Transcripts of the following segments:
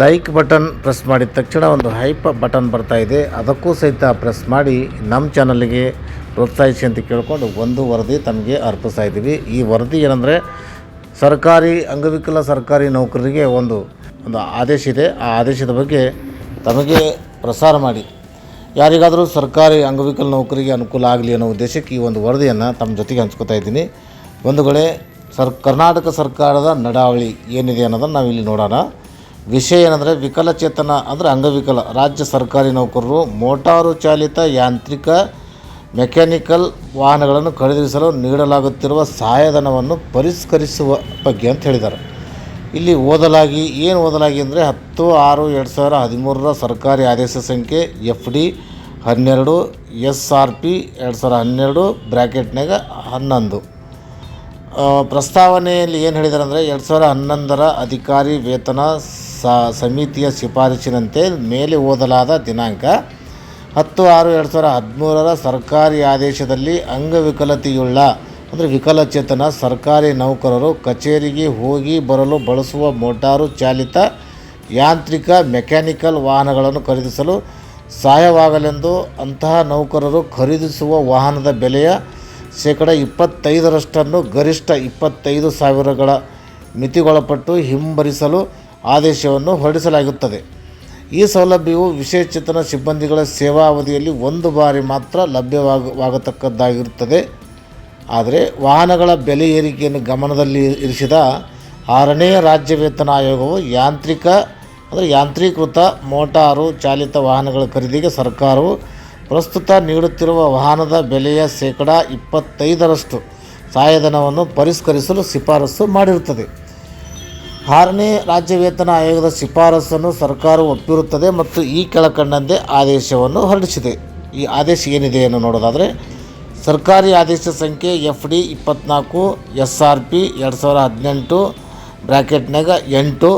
Like button press ಮಾಡಿದ ತಕ್ಷಣ ಒಂದು ಹೈಪ್ ಬಟನ್ ಬರ್ತಾ ಇದೆ. ಅದಕ್ಕೂ ಸಹಿತ ಪ್ರೆಸ್ ಮಾಡಿ ನಮ್ಮ ಚಾನಲ್ಗೆ ಪ್ರೋತ್ಸಾಹಿಸಿ ಅಂತ ಕೇಳಿಕೊಂಡು ಒಂದು ವರದಿ ತಮಗೆ ಅರ್ಪಿಸ್ತಾ ಇದ್ದೀವಿ. ಈ ವರದಿ ಏನಂದರೆ ಸರ್ಕಾರಿ ಅಂಗವಿಕಲ ಸರ್ಕಾರಿ ನೌಕರರಿಗೆ ಒಂದು ಒಂದು ಆದೇಶ ಇದೆ. ಆ ಆದೇಶದ ಬಗ್ಗೆ ತಮಗೆ ಪ್ರಸಾರ ಮಾಡಿ. ಯಾರಿಗಾದರೂ ಸರ್ಕಾರಿ ಅಂಗವಿಕಲ ನೌಕರಿಗೆ ಅನುಕೂಲ ಆಗಲಿ ಅನ್ನೋ ಉದ್ದೇಶಕ್ಕೆ ಈ ಒಂದು ವರದಿಯನ್ನು ತಮ್ಮ ಜೊತೆಗೆ ಹಂಚ್ಕೋತಾ ಇದ್ದೀನಿ. ಬಂಧುಗಳೇ, ಸರ್, ಕರ್ನಾಟಕ ಸರ್ಕಾರದ ನಡಾವಳಿ ಏನಿದೆ ಅನ್ನೋದನ್ನು ನಾವು ಇಲ್ಲಿ ನೋಡೋಣ. ವಿಷಯ ಏನಂದರೆ ವಿಕಲಚೇತನ ಅಂದರೆ ಅಂಗವಿಕಲ. ರಾಜ್ಯ ಸರ್ಕಾರಿ ನೌಕರರು, ಮೋಟಾರು ಚಾಲಿತ ಯಾಂತ್ರಿಕ, ಮೆಕ್ಯಾನಿಕಲ್ ವಾಹನಗಳನ್ನು ಖರೀದಿಸಲು ನೀಡಲಾಗುತ್ತಿರುವ ಸಹಾಯಧನವನ್ನು ಪರಿಷ್ಕರಿಸುವ ಬಗ್ಗೆ ಅಂತ ಹೇಳಿದ್ದಾರೆ. ಇಲ್ಲಿ ಓದಲಾಗಿ, ಏನು ಓದಲಾಗಿ ಅಂದರೆ ಹತ್ತು, ಆರು, ಎರಡು ಸಾವಿರ ಹದಿಮೂರರ ಸರ್ಕಾರಿ ಆದೇಶ ಸಂಖ್ಯೆ ಎಫ್ ಡಿ ಹನ್ನೆರಡು, ಎಸ್ ಆರ್ ಪಿ ಎರಡು ಸಾವಿರ ಹನ್ನೆರಡು ಬ್ರ್ಯಾಕೆಟ್ನಾಗ ಹನ್ನೊಂದು. ಪ್ರಸ್ತಾವನೆಯಲ್ಲಿ ಏನು ಹೇಳಿದ್ದಾರೆ ಅಂದರೆ ಎರಡು ಸಾವಿರ ಹನ್ನೊಂದರ ಅಧಿಕಾರಿ ವೇತನ ಸಮಿತಿಯ ಶಿಫಾರಸಿನಂತೆ ಮೇಲೆ ಓದಲಾದ ದಿನಾಂಕ ಹತ್ತು ಆರು ಎರಡು ಸಾವಿರ ಹದಿಮೂರರ ಸರ್ಕಾರಿ ಆದೇಶದಲ್ಲಿ ಅಂಗವಿಕಲತೆಯುಳ್ಳ, ಅಂದರೆ ವಿಕಲಚೇತನ ಸರ್ಕಾರಿ ನೌಕರರು ಕಚೇರಿಗೆ ಹೋಗಿ ಬರಲು ಬಳಸುವ ಮೋಟಾರು ಚಾಲಿತ ಯಾಂತ್ರಿಕ ಮೆಕ್ಯಾನಿಕಲ್ ವಾಹನಗಳನ್ನು ಖರೀದಿಸಲು ಸಹಾಯವಾಗಲೆಂದು ಅಂತಹ ನೌಕರರು ಖರೀದಿಸುವ ವಾಹನದ ಬೆಲೆಯ ಶೇಕಡ ಇಪ್ಪತ್ತೈದರಷ್ಟನ್ನು ಗರಿಷ್ಠ ಇಪ್ಪತ್ತೈದು ಸಾವಿರಗಳ ಮಿತಿಗೊಳಪಟ್ಟು ಹಿಂಬರಿಸಲು ಆದೇಶವನ್ನು ಹೊರಡಿಸಲಾಗುತ್ತದೆ. ಈ ಸೌಲಭ್ಯವು ವಿಶೇಷಚೇತನ ಸಿಬ್ಬಂದಿಗಳ ಸೇವಾ ಅವಧಿಯಲ್ಲಿ ಒಂದು ಬಾರಿ ಮಾತ್ರ ಲಭ್ಯವಾಗತಕ್ಕದ್ದಾಗಿರುತ್ತದೆ. ಆದರೆ ವಾಹನಗಳ ಬೆಲೆ ಏರಿಕೆಯನ್ನು ಗಮನದಲ್ಲಿ ಇರಿಸಿದ ಆರನೇ ರಾಜ್ಯ ವೇತನ ಆಯೋಗವು ಯಾಂತ್ರಿಕ, ಅಂದರೆ ಯಾಂತ್ರೀಕೃತ ಮೋಟಾರು ಚಾಲಿತ ವಾಹನಗಳ ಖರೀದಿಗೆ ಸರ್ಕಾರವು ಪ್ರಸ್ತುತ ನೀಡುತ್ತಿರುವ ವಾಹನದ ಬೆಲೆಯ ಶೇಕಡ ಇಪ್ಪತ್ತೈದರಷ್ಟು ಸಹಾಯಧನವನ್ನು ಪರಿಷ್ಕರಿಸಲು ಶಿಫಾರಸು ಮಾಡಿರುತ್ತದೆ. ಆರನೇ ರಾಜ್ಯ ವೇತನ ಆಯೋಗದ ಶಿಫಾರಸನ್ನು ಸರ್ಕಾರ ಒಪ್ಪಿರುತ್ತದೆ ಮತ್ತು ಈ ಕೆಳಕಂಡಂತೆ ಆದೇಶವನ್ನು ಹೊರಡಿಸಿದೆ. ಈ ಆದೇಶ ಏನಿದೆ ಎಂದು ನೋಡೋದಾದರೆ, ಸರ್ಕಾರಿ ಆದೇಶ ಸಂಖ್ಯೆ ಎಫ್ ಡಿ ಇಪ್ಪತ್ತ್ನಾಲ್ಕು ಎಸ್ ಆರ್ ಪಿ ಎರಡು ಸಾವಿರ ಹದಿನೆಂಟು ಬ್ರ್ಯಾಕೆಟ್ನಾಗ ಎಂಟು,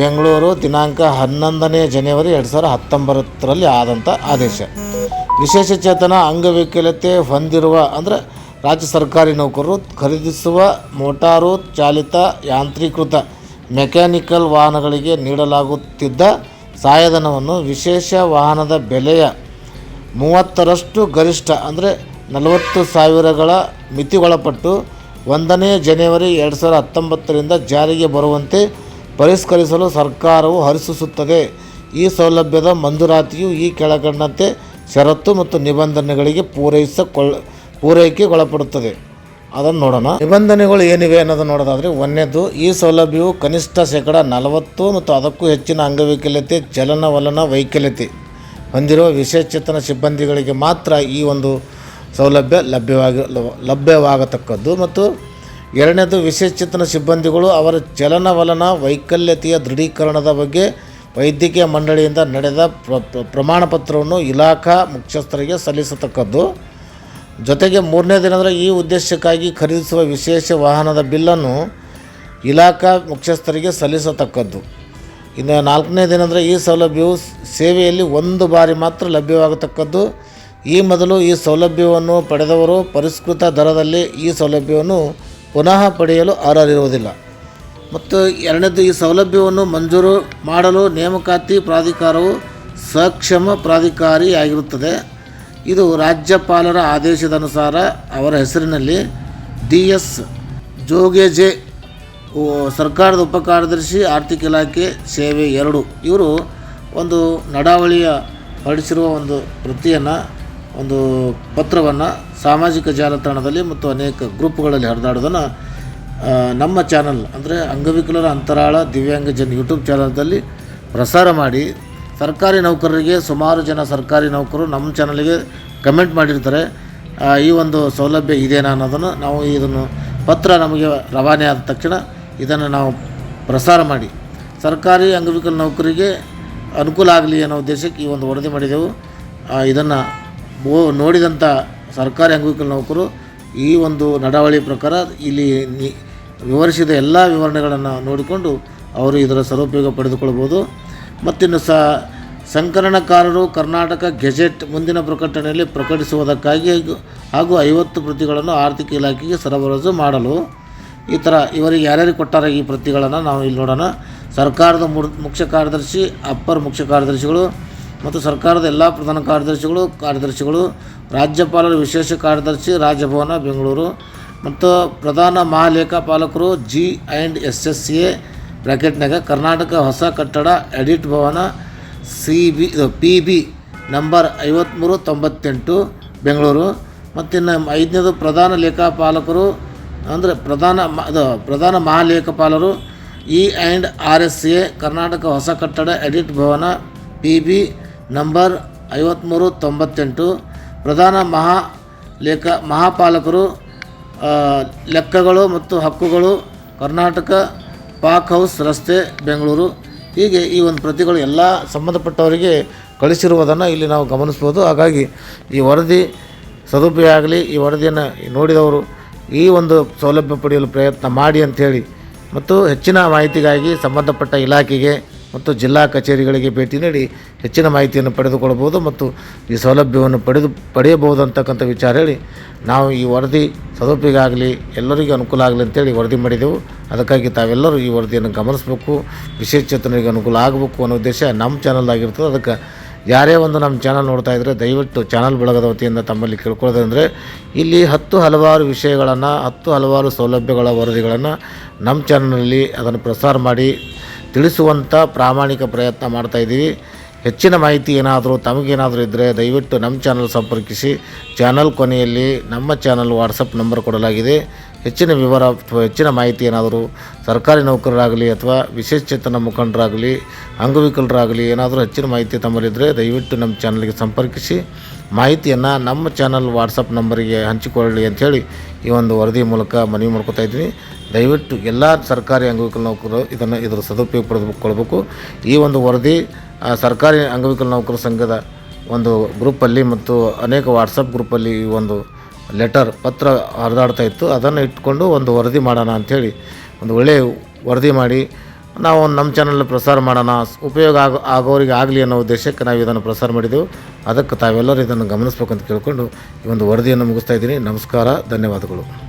ಬೆಂಗಳೂರು ದಿನಾಂಕ ಹನ್ನೊಂದನೇ ಜನವರಿ ಎರಡು ಸಾವಿರ ಹತ್ತೊಂಬತ್ತರಲ್ಲಿ ಆದಂಥ ಆದೇಶ. ವಿಶೇಷಚೇತನ ಅಂಗವಿಕಲತೆ ಹೊಂದಿರುವ, ಅಂದರೆ ರಾಜ್ಯ ಸರ್ಕಾರಿ ನೌಕರರು, ಖರೀದಿಸುವ, ಮೋಟಾರು, ಚಾಲಿತ, ಯಾಂತ್ರೀಕೃತ, ಮೆಕ್ಯಾನಿಕಲ್ ವಾಹನಗಳಿಗೆ ನೀಡಲಾಗುತ್ತಿದ್ದ ಸಹಾಯಧನವನ್ನು ವಿಶೇಷ ವಾಹನದ ಬೆಲೆಯ ಮೂವತ್ತರಷ್ಟು ಗರಿಷ್ಠ, ಅಂದರೆ ನಲವತ್ತು ಸಾವಿರಗಳ ಮಿತಿಗೊಳಪಟ್ಟು ಒಂದನೇ ಜನವರಿ ಎರಡು ಸಾವಿರದ ಹತ್ತೊಂಬತ್ತರಿಂದ ಜಾರಿಗೆ ಬರುವಂತೆ ಪರಿಷ್ಕರಿಸಲು ಸರ್ಕಾರವು ಹರಿಸುತ್ತದೆ ಈ ಸೌಲಭ್ಯದ ಮಂಜೂರಾತಿಯು ಈ ಕೆಳಕಂಡಂತೆ ಷರತ್ತು ಮತ್ತು ನಿಬಂಧನೆಗಳಿಗೆ ಪೂರೈಸಕೊಳ್ಳ ಪೂರೈಕೆಗೊಳಪಡುತ್ತದೆ ಅದನ್ನು ನೋಡೋಣ. ನಿಬಂಧನೆಗಳು ಏನಿವೆ ಅನ್ನೋದನ್ನು ನೋಡೋದಾದರೆ, ಒಂದನೇದು, ಈ ಸೌಲಭ್ಯವು ಕನಿಷ್ಠ ಶೇಕಡ ನಲವತ್ತು ಮತ್ತು ಅದಕ್ಕೂ ಹೆಚ್ಚಿನ ಅಂಗವೈಕಲ್ಯತೆ ಚಲನವಲನ ವೈಕಲ್ಯತೆ ಹೊಂದಿರುವ ವಿಶೇಷಚೇತನ ಸಿಬ್ಬಂದಿಗಳಿಗೆ ಮಾತ್ರ ಈ ಒಂದು ಸೌಲಭ್ಯ ಲಭ್ಯವಾಗಿ, ಲಭ್ಯವಾಗತಕ್ಕದ್ದು. ಮತ್ತು ಎರಡನೇದು, ವಿಶೇಷಚೇತನ ಸಿಬ್ಬಂದಿಗಳು ಅವರ ಚಲನವಲನ ವೈಕಲ್ಯತೆಯ ದೃಢೀಕರಣದ ಬಗ್ಗೆ ವೈದ್ಯಕೀಯ ಮಂಡಳಿಯಿಂದ ನಡೆದ ಪ್ರ, ಪ್ರ- ಪ್ರಮಾಣ ಪತ್ರವನ್ನು ಇಲಾಖಾ ಮುಖ್ಯಸ್ಥರಿಗೆ ಸಲ್ಲಿಸತಕ್ಕದ್ದು. ಜೊತೆಗೆ ಮೂರನೇ ದಿನದ ಈ ಉದ್ದೇಶಕ್ಕಾಗಿ ಖರೀದಿಸುವ ವಿಶೇಷ ವಾಹನದ ಬಿಲ್ಲನ್ನು ಇಲಾಖಾ ಮುಖ್ಯಸ್ಥರಿಗೆ ಸಲ್ಲಿಸತಕ್ಕದ್ದು. ಇನ್ನು ನಾಲ್ಕನೇ ನಾಲ್ಕನೇದೇನೆಂದರೆ ಈ ಸೌಲಭ್ಯವು ಸೇವೆಯಲ್ಲಿ ಒಂದು ಬಾರಿ ಮಾತ್ರ ಲಭ್ಯವಾಗತಕ್ಕದ್ದು. ಈ ಮೊದಲು ಈ ಸೌಲಭ್ಯವನ್ನು ಪಡೆದವರು ಪರಿಷ್ಕೃತ ದರದಲ್ಲಿ ಈ ಸೌಲಭ್ಯವನ್ನು ಪುನಃ ಪಡೆಯಲು ಅರ್ಹರಿರುವುದಿಲ್ಲ. ಮತ್ತು ಎರಡನೇದು ಈ ಸೌಲಭ್ಯವನ್ನು ಮಂಜೂರು ಮಾಡಲು ನೇಮಕಾತಿ ಪ್ರಾಧಿಕಾರವು ಸಕ್ಷಮ ಪ್ರಾಧಿಕಾರಿಯಾಗಿರುತ್ತದೆ. ಇದು ರಾಜ್ಯಪಾಲರ ಆದೇಶದ ಅನುಸಾರ ಅವರ ಹೆಸರಿನಲ್ಲಿ ಡಿ ಎಸ್ ಜೋಗೇಜೆ ಸರ್ಕಾರದ ಉಪಕಾರ್ಯದರ್ಶಿ, ಆರ್ಥಿಕ ಇಲಾಖೆ, ಸೇವೆ ಎರಡು. ಇವರು ಒಂದು ನಡಾವಳಿಯ ಹೊರಡಿಸಿರುವ ಒಂದು ವೃತ್ತಿಯನ್ನು, ಒಂದು ಪತ್ರವನ್ನು ಸಾಮಾಜಿಕ ಜಾಲತಾಣದಲ್ಲಿ ಮತ್ತು ಅನೇಕ ಗ್ರೂಪ್ಗಳಲ್ಲಿ ಹರಿದಾಡೋದನ್ನು ನಮ್ಮ ಚಾನಲ್ ಅಂದರೆ ಅಂಗವಿಕಲರ ಅಂತರಾಳ ದಿವ್ಯಾಂಗ ಜನ್ ಯೂಟ್ಯೂಬ್ ಚಾನಲ್ದಲ್ಲಿ ಪ್ರಸಾರ ಮಾಡಿ ಸರ್ಕಾರಿ ನೌಕರರಿಗೆ ಸುಮಾರು ಜನ ಸರ್ಕಾರಿ ನೌಕರರು ನಮ್ಮ ಚಾನಲಿಗೆ ಕಮೆಂಟ್ ಮಾಡಿರ್ತಾರೆ. ಈ ಒಂದು ಸೌಲಭ್ಯ ಇದೆನಾ ಅನ್ನೋದನ್ನು ನಾವು ಇದನ್ನು ಪತ್ರ ನಮಗೆ ರವಾನೆ ಆದ ತಕ್ಷಣ ಇದನ್ನು ನಾವು ಪ್ರಸಾರ ಮಾಡಿ. ಸರ್ಕಾರಿ ಅಂಗವಿಕಲ ನೌಕರಿಗೆ ಅನುಕೂಲ ಆಗಲಿ ಅನ್ನೋ ಉದ್ದೇಶಕ್ಕೆ ಈ ಒಂದು ವರದಿ ಮಾಡಿದೆವು. ಇದನ್ನು ನೋಡಿದಂಥ ಸರ್ಕಾರಿ ಅಂಗವಿಕಲ ನೌಕರು ಈ ಒಂದು ನಡಾವಳಿ ಪ್ರಕಾರ ಇಲ್ಲಿ ವಿವರಿಸಿದ ಎಲ್ಲ ವಿವರಣೆಗಳನ್ನು ನೋಡಿಕೊಂಡು ಅವರು ಇದರ ಸದುಪಯೋಗ ಪಡೆದುಕೊಳ್ಬೋದು ಮತ್ತಿನ್ನು ಸಹ ಸಂಕಲನಕಾರರು ಕರ್ನಾಟಕ ಗೆಜೆಟ್ ಮುಂದಿನ ಪ್ರಕಟಣೆಯಲ್ಲಿ ಪ್ರಕಟಿಸುವುದಕ್ಕಾಗಿ ಹಾಗೂ ಐವತ್ತು ಪ್ರತಿಗಳನ್ನು ಆರ್ಥಿಕ ಇಲಾಖೆಗೆ ಸರಬರಾಜು ಮಾಡಲು. ಈ ಥರ ಇವರಿಗೆ ಯಾರ್ಯಾರು ಕೊಟ್ಟಾರ ಈ ಪ್ರತಿಗಳನ್ನು ನಾವು ಇಲ್ಲಿ ನೋಡೋಣ. ಸರ್ಕಾರದ ಮುಖ್ಯ ಕಾರ್ಯದರ್ಶಿ, ಅಪ್ಪರ್ ಮುಖ್ಯ ಕಾರ್ಯದರ್ಶಿಗಳು ಮತ್ತು ಸರ್ಕಾರದ ಎಲ್ಲ ಪ್ರಧಾನ ಕಾರ್ಯದರ್ಶಿಗಳು ಕಾರ್ಯದರ್ಶಿಗಳು, ರಾಜ್ಯಪಾಲರ ವಿಶೇಷ ಕಾರ್ಯದರ್ಶಿ, ರಾಜಭವನ, ಬೆಂಗಳೂರು. ಮತ್ತು ಪ್ರಧಾನ ಮಹಾಲೇಖಪಾಲಕರು G and S S A ಬ್ರ್ಯಾಕೆಟ್ನಾಗ Karnataka ಹೊಸ ಕಟ್ಟಡ audit Bhavan C B P B number ಐವತ್ತ್ಮೂರು ತೊಂಬತ್ತೆಂಟು ಬೆಂಗಳೂರು. ಮತ್ತಿನ್ನು ಐದನೇದು ಪ್ರಧಾನ ಲೇಖಾಪಾಲಕರು ಅಂದರೆ ಪ್ರಧಾನ ಅದು ಪ್ರಧಾನ ಮಹಾಲೇಖಪಾಲರು E and R S A Karnataka ಹೊಸ ಕಟ್ಟಡ audit Bhavan P B number ಐವತ್ತ್ಮೂರು ತೊಂಬತ್ತೆಂಟು. ಪ್ರಧಾನ ಮಹಾ ಲೇಖ ಮಹಾಪಾಲಕರು ಲೆಕ್ಕಗಳು ಮತ್ತು ಹಕ್ಕುಗಳು ಕರ್ನಾಟಕ ಪಾಕ್ ಹೌಸ್ ರಸ್ತೆ, ಬೆಂಗಳೂರು. ಹೀಗೆ ಈ ಒಂದು ಪ್ರತಿಗಳು ಎಲ್ಲ ಸಂಬಂಧಪಟ್ಟವರಿಗೆ ಕಳಿಸಿರುವುದನ್ನು ಇಲ್ಲಿ ನಾವು ಗಮನಿಸ್ಬೋದು ಹಾಗಾಗಿ ಈ ವರದಿ ಸದುಪಯೋಗ ಆಗಲಿ, ಈ ವರದಿಯನ್ನು ನೋಡಿದವರು ಈ ಒಂದು ಸೌಲಭ್ಯ ಪಡೆಯಲು ಪ್ರಯತ್ನ ಮಾಡಿ ಅಂಥೇಳಿ ಮತ್ತು ಹೆಚ್ಚಿನ ಮಾಹಿತಿಗಾಗಿ ಸಂಬಂಧಪಟ್ಟ ಇಲಾಖೆಗೆ ಮತ್ತು ಜಿಲ್ಲಾ ಕಚೇರಿಗಳಿಗೆ ಭೇಟಿ ನೀಡಿ ಹೆಚ್ಚಿನ ಮಾಹಿತಿಯನ್ನು ಪಡೆದುಕೊಳ್ಳಬಹುದು ಮತ್ತು ಈ ಸೌಲಭ್ಯವನ್ನು ಪಡೆದು ಪಡೆಯಬಹುದು ಅಂತಕ್ಕಂಥ ವಿಚಾರ ಹೇಳಿ ನಾವು ಈ ವರದಿ ಸದುಪಯೋಗಾಗಲಿ ಎಲ್ಲರಿಗೂ ಅನುಕೂಲ ಆಗಲಿ ಅಂತೇಳಿ ವರದಿ ಮಾಡಿದೆವು. ಅದಕ್ಕಾಗಿ ತಾವೆಲ್ಲರೂ ಈ ವರದಿಯನ್ನು ಗಮನಿಸಬೇಕು ವಿಶೇಷಚೇತನರಿಗೆ ಅನುಕೂಲ ಆಗಬೇಕು ಅನ್ನೋ ಉದ್ದೇಶ ನಮ್ಮ ಚಾನಲ್ದಾಗಿರ್ತದೆ ಅದಕ್ಕೆ ಯಾರೇ ಒಂದು ನಮ್ಮ ಚಾನಲ್ ನೋಡ್ತಾ ಇದ್ದರೆ ದಯವಿಟ್ಟು ಚಾನಲ್ ಬಳಗದ ವತಿಯಿಂದ ತಮ್ಮಲ್ಲಿ ಕೇಳ್ಕೊಳ್ಳೋದಂದರೆ ಇಲ್ಲಿ ಹತ್ತು ಹಲವಾರು ವಿಷಯಗಳನ್ನು, ಹತ್ತು ಹಲವಾರು ಸೌಲಭ್ಯಗಳ ವರದಿಗಳನ್ನು ನಮ್ಮ ಚಾನಲ್ನಲ್ಲಿ ಅದನ್ನು ಪ್ರಸಾರ ಮಾಡಿ ತಿಳಿಸುವಂಥ ಪ್ರಾಮಾಣಿಕ ಪ್ರಯತ್ನ ಮಾಡ್ತಾಯಿದ್ದೀವಿ ಹೆಚ್ಚಿನ ಮಾಹಿತಿ ಏನಾದರೂ ತಮಗೇನಾದರೂ ಇದ್ದರೆ ದಯವಿಟ್ಟು ನಮ್ಮ ಚಾನಲ್ ಸಂಪರ್ಕಿಸಿ. ಚಾನಲ್ ಕೊನೆಯಲ್ಲಿ ನಮ್ಮ ಚಾನಲ್ ವಾಟ್ಸಪ್ ನಂಬರ್ ಕೊಡಲಾಗಿದೆ. ಹೆಚ್ಚಿನ ವಿವರ ಅಥವಾ ಹೆಚ್ಚಿನ ಮಾಹಿತಿ ಏನಾದರೂ ಸರ್ಕಾರಿ ನೌಕರರಾಗಲಿ ಅಥವಾ ವಿಶೇಷಚೇತನ ಮುಖಂಡರಾಗಲಿ, ಅಂಗವಿಕಲರಾಗಲಿ ಏನಾದರೂ ಹೆಚ್ಚಿನ ಮಾಹಿತಿ ತಮ್ಮಲ್ಲಿದ್ದರೆ ದಯವಿಟ್ಟು ನಮ್ಮ ಚಾನಲ್ಗೆ ಸಂಪರ್ಕಿಸಿ. ಮಾಹಿತಿಯನ್ನು ನಮ್ಮ ಚಾನಲ್ ವಾಟ್ಸಪ್ ನಂಬರಿಗೆ ಹಂಚಿಕೊಳ್ಳಿ ಅಂಥೇಳಿ ಈ ಒಂದು ವರದಿ ಮೂಲಕ ಮನವಿ ಮಾಡ್ಕೊತಾ ಇದ್ದೀನಿ. ದಯವಿಟ್ಟು ಎಲ್ಲ ಸರ್ಕಾರಿ ಅಂಗವಿಕಲ ನೌಕರರು ಇದನ್ನು ಇದರ ಸದುಪಯೋಗ ಪಡೆದುಕೊಳ್ಬೇಕು ಈ ಒಂದು ವರದಿ ಸರ್ಕಾರಿ ಅಂಗವಿಕಲ ನೌಕರ ಸಂಘದ ಒಂದು ಗ್ರೂಪಲ್ಲಿ ಮತ್ತು ಅನೇಕ ವಾಟ್ಸಪ್ ಗ್ರೂಪಲ್ಲಿ ಈ ಒಂದು ಲೆಟರ್ ಪತ್ರ ಹರಿದಾಡ್ತಾ ಇತ್ತು. ಅದನ್ನು ಇಟ್ಕೊಂಡು ಒಂದು ವರದಿ ಮಾಡೋಣ ಅಂಥೇಳಿ ಒಂದು ಒಳ್ಳೆಯ ವರದಿ ಮಾಡಿ ನಾವು ನಮ್ಮ ಚಾನಲ್ ಪ್ರಸಾರ ಮಾಡೋಣ. ಉಪಯೋಗ ಆಗೋ, ಆಗೋರಿಗೆ ಆಗಲಿ ಅನ್ನೋ ಉದ್ದೇಶಕ್ಕೆ ನಾವು ಇದನ್ನು ಪ್ರಸಾರ ಮಾಡಿದೆವು. ಅದಕ್ಕೆ ತಾವೆಲ್ಲರೂ ಇದನ್ನು ಗಮನಿಸ್ಬೇಕಂತ ಕೇಳಿಕೊಂಡು ಈ ಒಂದು ವರದಿಯನ್ನು ಮುಗಿಸ್ತಾ ಇದ್ದೀನಿ. ನಮಸ್ಕಾರ, ಧನ್ಯವಾದಗಳು.